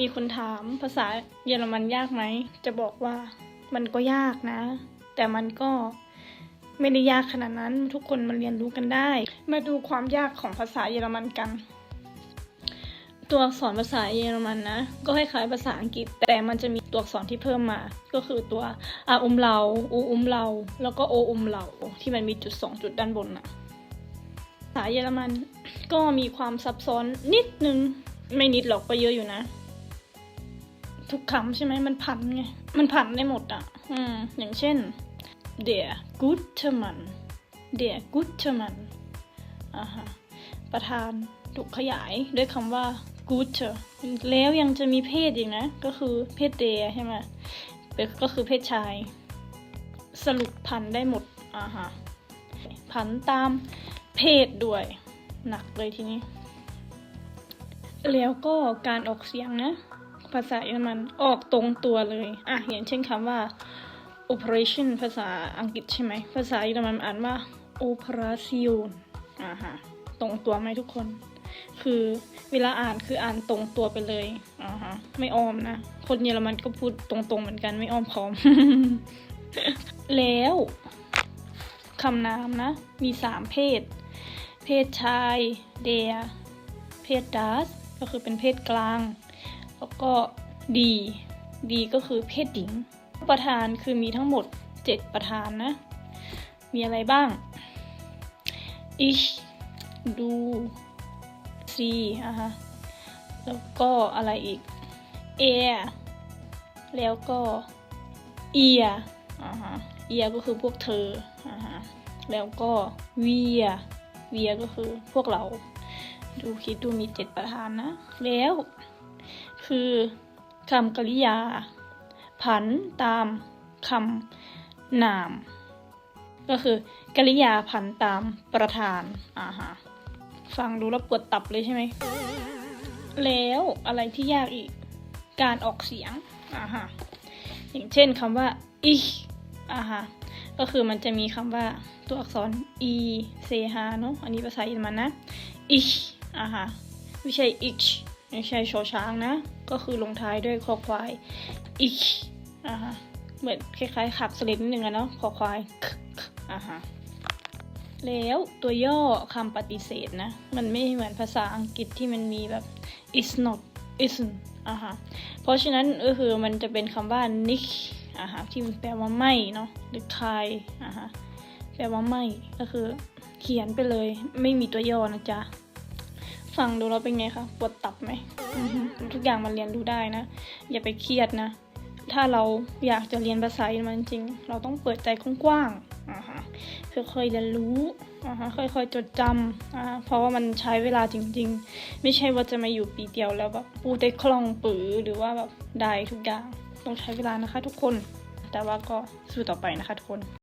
มีคนถามภาษาเยอรมันยากไหม จะบอกว่ามันก็ยากนะ แต่มันก็ไม่ได้ยากขนาดนั้น ทุกคนมันเรียนรู้กันได้ มาดูความยากของภาษาเยอรมันกัน ตัวอักษรภาษาเยอรมันนะ ก็คล้ายๆภาษาอังกฤษ แต่มันจะมีตัวอักษรที่เพิ่มมา ก็คือตัวอาอุมเราอูอุมเรา แล้วก็โออุมเราที่มันมีจุดสองจุดด้านบนน่ะภาษาเยอรมันก็มีความซับซ้อนนิดนึง ไม่นิดหรอกก็เยอะอยู่นะ ทุกคำใช่ไหมมันผันไง มันผันได้หมดอะ อืม อย่างเช่น der gute Mann der gute Mann อ่าฮะประธานถูกขยายด้วยคำว่า gute แล้วยังจะมีเพศอีกนะ ก็คือเพศ der ใช่ไหมเป็นก็คือเพศชาย สรุปพันได้หมดอ่าฮะผันตามเพศด้วย หนักเลยทีนี้ แล้วก็การออกเสียงนะ ภาษาเยอรมันออกตรงตัวเลย อะอย่างเช่นคำว่า operation ภาษาอังกฤษใช่ไหม ภาษาเยอรมันอ่านว่า operation อ่าฮะตรงตัวไหมทุกคน คือเวลาอ่านคืออ่านตรงตัวไปเลยอ่าฮะไม่อ้อมนะ คนเยอรมันก็พูดตรงๆเหมือนกันไม่อ้อมค้อม แล้วคำนามนะ มีสามเพศ เพศชาย เดียเพศดัสก็คือเป็นเพศกลาง แล้วก็ดีดีก็คือเพศหญิง ประธานคือมีทั้งหมด 7 ประธานนะ มีอะไรบ้าง ich du sie อะฮะแล้วก็อะไรอีก er แล้วก็ ihr อ่าฮะ ihr ก็คือพวกเธออ่าฮะแล้วก็ wir wir ก็คือพวกเรา ดูคิดดูมีเจ็ดประธานนะ แล้ว คือคำกริยา ผันตามคำนาม ก็คือกริยาผันตามประธานอ่าฮะฟังดูแล้วปวดตับเลยใช่ไหม แล้วอะไรที่ยากอีก การออกเสียงอ่าฮะอย่างเช่นคำว่า ich อ่าฮะก็คือมันจะมีคำว่าตัวอักษร e เซฮาเนาะอันนี้ภาษาเยอรมันนะ ich อ่าฮะไม่ใช่ ich ไม่ใช่ชอช้างนะ ก็คือลงท้ายด้วยคอควาย ich อ่าฮะเหมือนคล้ายๆขับสเลดนิดนึงอะเนาะคอควายอ่าฮะแล้วตัวย่อคำปฏิเสธนะ มันไม่เหมือนภาษาอังกฤษที่มันมีแบบ is not isn't อ่าฮะเพราะฉะนั้นก็คือมันจะเป็นคำว่า nicht อ่าฮะที่มันแปลว่าไม่เนาะหรือ kai อ่าฮะแปลว่าไม่ก็คือเขียนไปเลยไม่มีตัวย่อนะจ๊ะ ฟังดูแล้วเป็นไงคะปวดตับไหมอือฮึทุกอย่างมันเรียนรู้ได้นะ อย่าไปเครียดนะ ถ้าเราอยากจะเรียนภาษาเยอรมันจริง เราต้องเปิดใจกว้างๆอ่าฮะค่อยๆเรียนรู้อ่าฮะค่อยๆจดจำอ่าเพราะว่ามันใช้เวลาจริง ๆ ไม่ใช่ว่าจะมาอยู่ปีเดียวแล้วแบบพูดได้คล่องปือหรือว่าแบบได้ทุกอย่างต้องใช้เวลานะคะ ทุกคน แต่ว่าก็สู้ต่อไปนะคะทุกคน